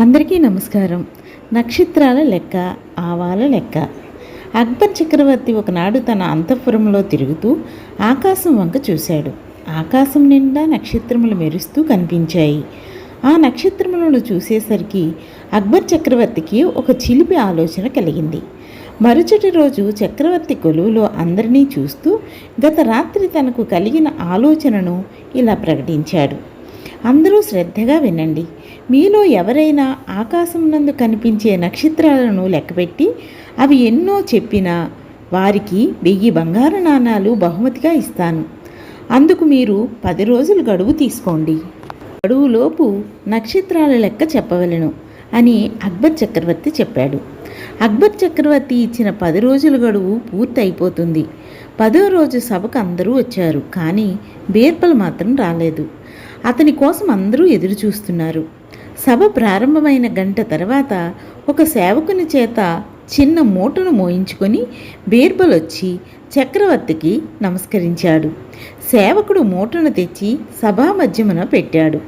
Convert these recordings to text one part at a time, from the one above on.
అందరికీ నమస్కారం. నక్షత్రాల లెక్క ఆవాల లెక్క. అక్బర్ చక్రవర్తి ఒకనాడు తన అంతఃపురంలో తిరుగుతూ ఆకాశం వంక చూశాడు. ఆకాశం నిండా నక్షత్రములు మెరుస్తూ కనిపించాయి. ఆ నక్షత్రములను చూసేసరికి అక్బర్ చక్రవర్తికి ఒక చిలిపి ఆలోచన కలిగింది. మరుసటి రోజు చక్రవర్తి కొలువులో అందరినీ చూస్తూ గత రాత్రి తనకు కలిగిన ఆలోచనను ఇలా ప్రకటించాడు. అందరూ శ్రద్ధగా వినండి. మీలో ఎవరైనా ఆకాశం నందు కనిపించే నక్షత్రాలను లెక్కపెట్టి అవి ఎన్నో చెప్పినా వారికి వెయ్యి బంగారు నాణాలు బహుమతిగా ఇస్తాను. అందుకు మీరు పది రోజులు గడువు తీసుకోండి. గడువులోపు నక్షత్రాల లెక్క చెప్పవలెను అని అక్బర్ చక్రవర్తి చెప్పాడు. అక్బర్ చక్రవర్తి ఇచ్చిన పది రోజుల గడువు పూర్తి అయిపోతుంది పదో రోజు సభకు అందరూ వచ్చారు. కానీ బీర్బల్ మాత్రం రాలేదు. అతని కోసం అందరూ ఎదురు చూస్తున్నారు సభ ప్రారంభమైన గంట తర్వాత ఒక సేవకుని చేత చిన్న మూటను మోయించుకొని బీర్బల్ వచ్చి చక్రవర్తికి నమస్కరించాడు. సేవకుడు మూటను తెచ్చి సభా మధ్యమున పెట్టాడు.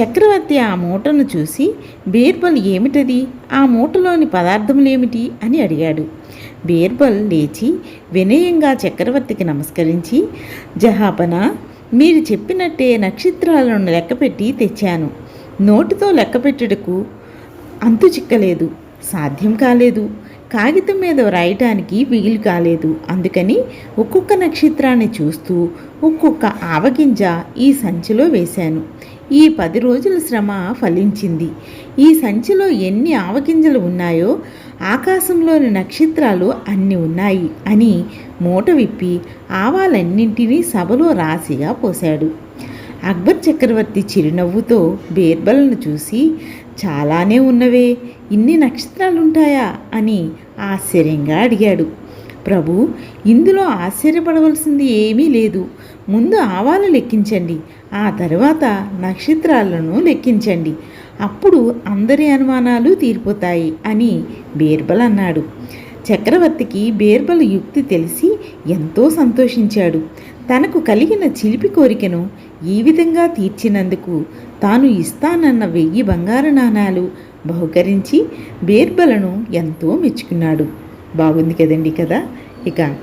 చక్రవర్తి ఆ మూటను చూసి బీర్బల్ ఏమిటది? ఆ మూటలోని పదార్థములేమిటి? అని అడిగాడు. బీర్బల్ లేచి వినయంగా చక్రవర్తికి నమస్కరించి జహాపన మీరు చెప్పినట్టే నక్షత్రాలను లెక్కపెట్టి తెచ్చాను. నోటితో లెక్కపెట్టుటకు అంతు చిక్కలేదు. సాధ్యం కాలేదు. కాగితం మీద వ్రాయటానికి వీలు కాలేదు. అందుకని ఒక్కొక్క నక్షత్రాన్ని చూస్తూ ఒక్కొక్క ఆవగింజ ఈ సంచిలో వేశాను. ఈ పది రోజుల శ్రమ ఫలించింది. ఈ సంచిలో ఎన్ని ఆవగింజలు ఉన్నాయో ఆకాశంలోని నక్షత్రాలు అన్ని ఉన్నాయి అని మూట విప్పి ఆవాలన్నింటినీ సభలో రాశిగా పోశాడు. అక్బర్ చక్రవర్తి చిరునవ్వుతో బీర్బల్ను చూసి చాలానే ఉన్నవే ఇన్ని నక్షత్రాలుంటాయా? అని ఆశ్చర్యంగా అడిగాడు. ప్రభు ఇందులో ఆశ్చర్యపడవలసింది ఏమీ లేదు. ముందు ఆవాలు లెక్కించండి ఆ తర్వాత నక్షత్రాలను లెక్కించండి. అప్పుడు అందరి అనుమానాలు తీరిపోతాయి అని బీర్బల్ అన్నాడు. చక్రవర్తికి బీర్బల్ యుక్తి తెలిసి ఎంతో సంతోషించాడు. తనకు కలిగిన చిలిపి కోరికను ఈ విధంగా తీర్చినందుకు తాను ఇస్తానన్న వెయ్యి బంగారు నాణాలు బహుకరించి బీర్బలను ఎంతో మెచ్చుకున్నాడు. బాగుంది కదండి కదా? ఇక